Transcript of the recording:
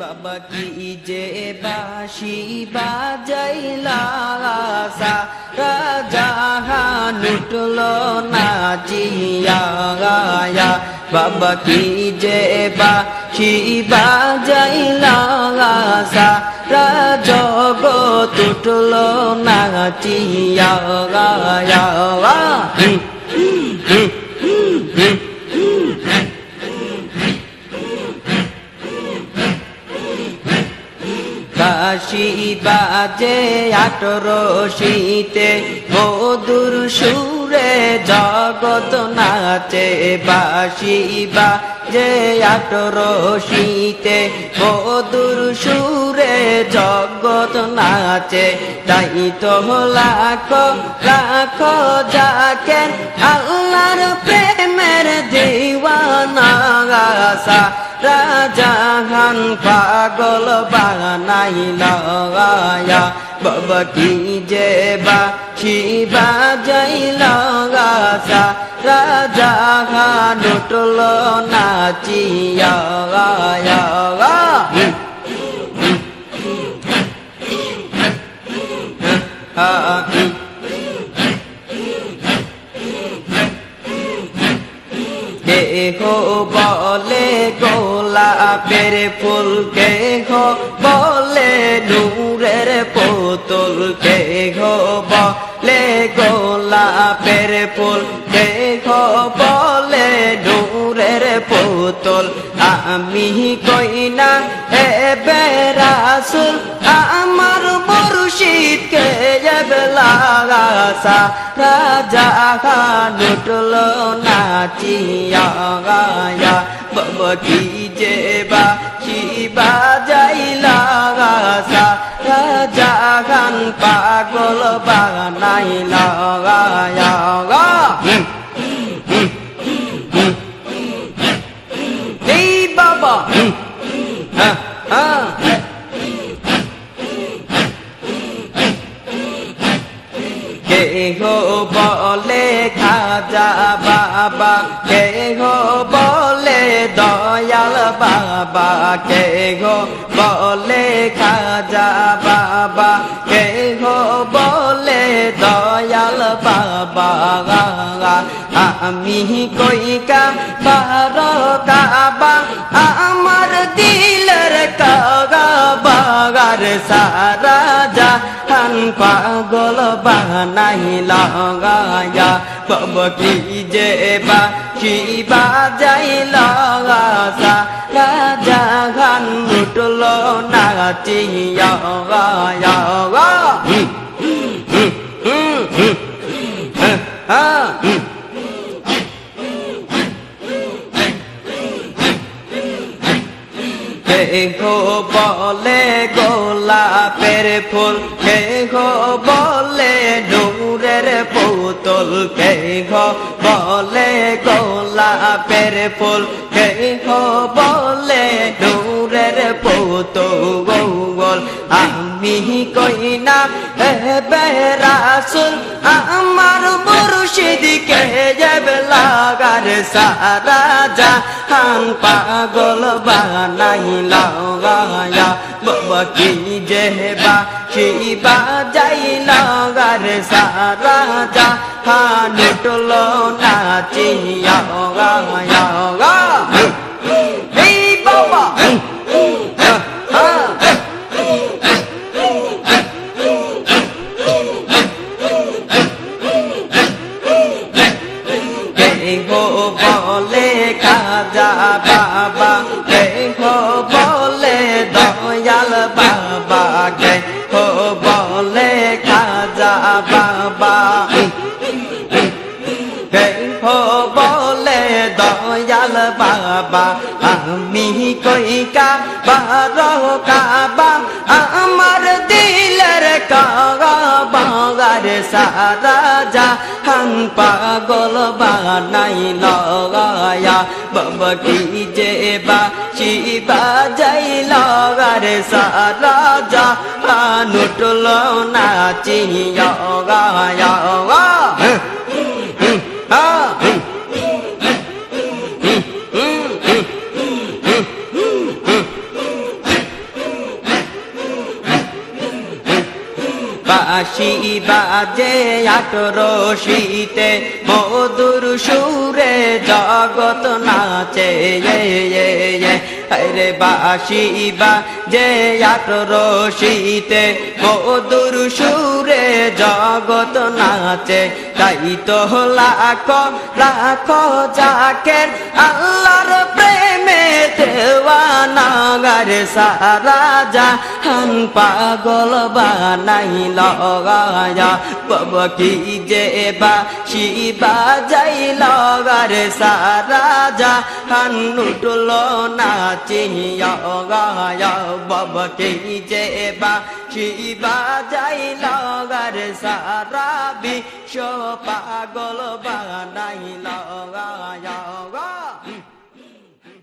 বাবা কি যে বাসি বাজাইলা, সারা জাহান উঠল নাচিয়া, গায়া। বাবা কি যে বাসি বাজাইলা জগৎ উঠল নাচিয়া, গায়া হুম, হুম, হুম। বাসি বাজে আটর শীতে মধুর সুরে জগত নাচে। বাসি বাজে আটর শীতে মধুর সুরে জগত নাচে। তাই তো লাখ লাখ যাকে আল্লাহর প্রেমের দিওয়ানা রাজাহান পাগল বানাইল গায়া বাবা কি যে বা শিবা যাইল গাসা রাজাহান উঠল নাচিয়া গোলাপের ফুল কেহ বলে, নূরের পুতুল কেহ বলে, গোলাপের ফুল কেহ বলে, নূরের পুতুল। আমি কইনা এ বেরাসুল, আমার মুর্শিদ কে লাগা রাজা লুটল নাচিয়া, গায়া, বাবা কি যে বা শিবা যাইলা গাসা রাজা গান পাগল বানাইলা গায়া গা। এই বাবা। হ্যাঁ হ্যাঁ কেহ বলে খাজা বাবা, কেহ বলে দয়াল বাবা কে গো বলে খাজা বাবা। কে গো বলে দয়াল বাবা? আমি কইকা বার আমার দিলের কাগা বাগার সারা জাহান পাগল বানাইল গায়া বাবা কি যে বা শিবা যাইল সারা জাহান উঠল নাচিয়া গায়া কেহ বলে গোলাপের ফুল কেহ বলে নূরের পুতুল কেহ বলে গোলাপের ফুল কেহ বলে নূরের পুতুল আমি কইনা বেরাসুল, আমার মুর্শিদ কে যাবে লাগার সারা জাহান? পাগল বানাইল গায়া, বাবা কি যে বা শিবা যাইল গার সারা জাহান? টুল নাচিয়া গায়া বাবা ও বলে, খাজা বাবা। ও বলে, দয়াল বাবা, আমি কইকা বার কাবা? আমার দিলের বাগার সারা জাহান পাগল বানাই লগায়া। বাবা কি যে বা শিবা যাইল গারে সারা জাহান উঠল নাচিয়া গায়া গা হ্যাঁ বাসি বাজে আটর শীতে মধুর সুরে জগত নাচে এ, এ, এ। আরে বাসি বাজে আটর শীতে মধুর সুরে জগত নাচে তাই তো লাখ লাখ জাকের আল্লাহর প্রেমে দেওয়ানাগার সারা জাহান পাগল বানাই লগায়া। বাবা কি যে বা শিবা যাই লগার সারা জাহান উঠল নাচিয়া গায়া। বাবা কি যে বা শিবা যাই লগার সারা, বিশ্ব পাগল বানাই লগায়া।